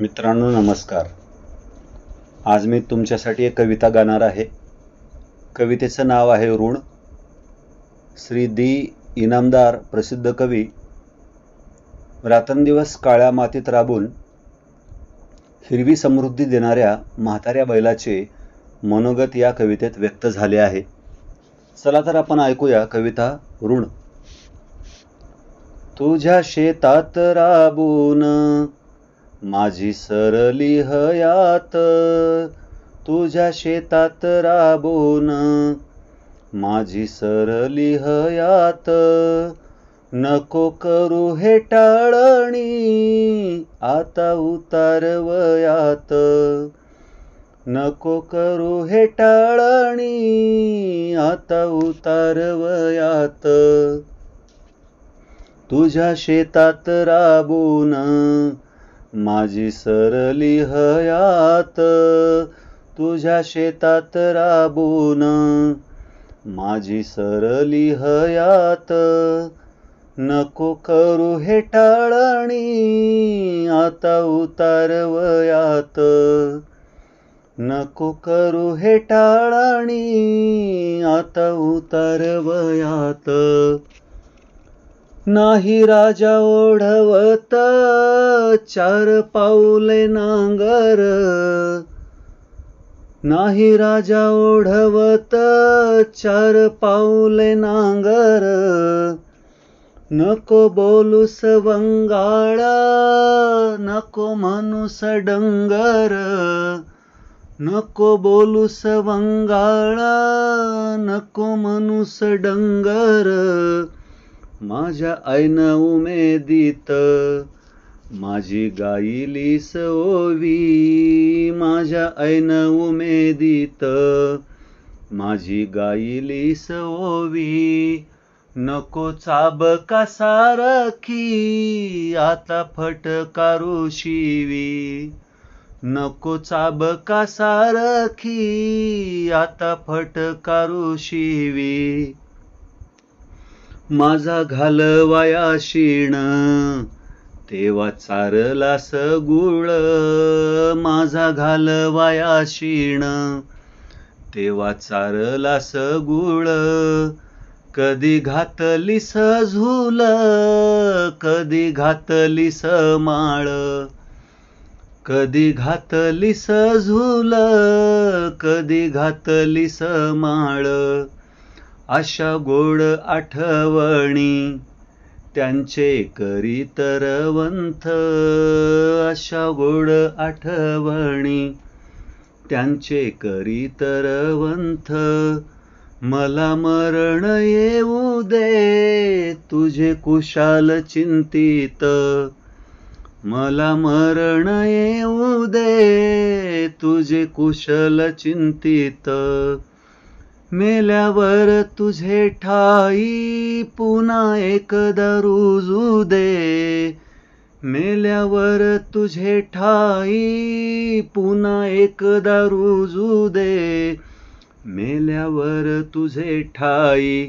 मित्रांनो नमस्कार. आज मी तुमच्यासाठी एक कविता गाणार आहे. कवितेचं नाव आहे ऋण. श्री दी इनामदार प्रसिद्ध कवी. रात्रंदिवस काळ्या मातीत राबून हिरवी समृद्धी देणाऱ्या म्हाताऱ्या बैलाचे मनोगत या कवितेत व्यक्त झाले आहे. चला तर आपण ऐकूया कविता ऋण. तुझ्या शेतात राबून माझी सरली हयात तुझ्या शेतात राबून. माझी सरली हयात नको करू हे टाळणी आता उतार वयात. नको करू हे टाळणी आता उतार वयात. तुझ्या शेतात राबून माझी सरली हयात तुझ्या शेतात राबून. माझी सरली हयात नको करू हे टाळणी आता उतार वयात. नको करू हे टाळणी आता उतार वयात. नाही राजा ओढवत चार पाऊले नांगर. नाही राजा ओढवत चार पाऊले नांगर. नको बोलूस वंगाळा नको म्हणूस डंगर नको बोलूस वंगाळा नको म्हणूस डंगर माझ्या ऐन उमेदीत माझी गाईली ओवी. माझ्या ऐन उमेदीत माझी गाईली ओवी. नको चाब सारखी आता फटकारू शिवी. नको चाब सारखी आता फटकारू शिवी. माझा घालवाया शिण. तेव्हा चारला गुळ माझा घालवाया शिण. तेव्हा चारला गुळ कधी घातलीस झुल कधी घातलीस माळ. कधी घातलीस झुल कधी घातलीस माळ. अशा गोड आठवणी त्यांचे करीत रवंथ. अशा गोड आठवणी त्यांचे करीत रवंथ. मला मरण येऊ दे तुझे कुशाल चिंतित. मला मरण येऊ दे तुझे कुशल चिंतित. मेल्यावर तुझे ठाई पुन्हा एकदा रुजू दे. मेल्यावर तुझे ठाई पुन्हा एकदा रुजू दे. मेल्यावर तुझे ठाई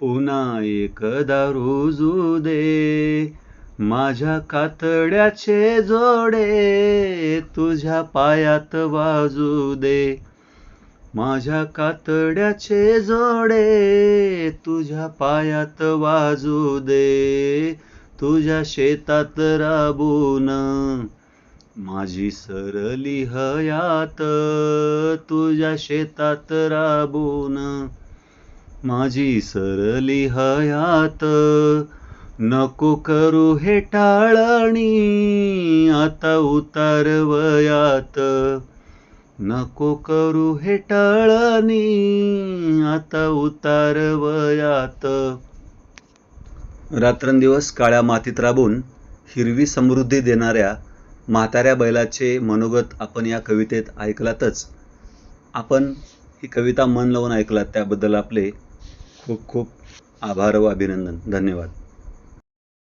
पुन्हा एकदा रुजू दे. माझ्या कातड्याचे जोडे तुझ्या पायात वाजू दे. माझ्या कातड्याचे जोडे तुझ्या पायात वाजू दे तुझ्या शेतात राबून. माझी सरली हयात तुझ्या शेतात राबून. माझी सरली हयात नको करू हे टाळणी आता उतार वयात. नको करू हे टाळणी आता उतार वयात. रात्रंदिवस काळ्या मातीत राबून हिरवी समृद्धी देणाऱ्या म्हाताऱ्या बैलाचे मनोगत आपण या कवितेत ऐकलातच. आपण ही कविता मन लावून ऐकलात त्याबद्दल आपले खूप खूप आभार व अभिनंदन. धन्यवाद.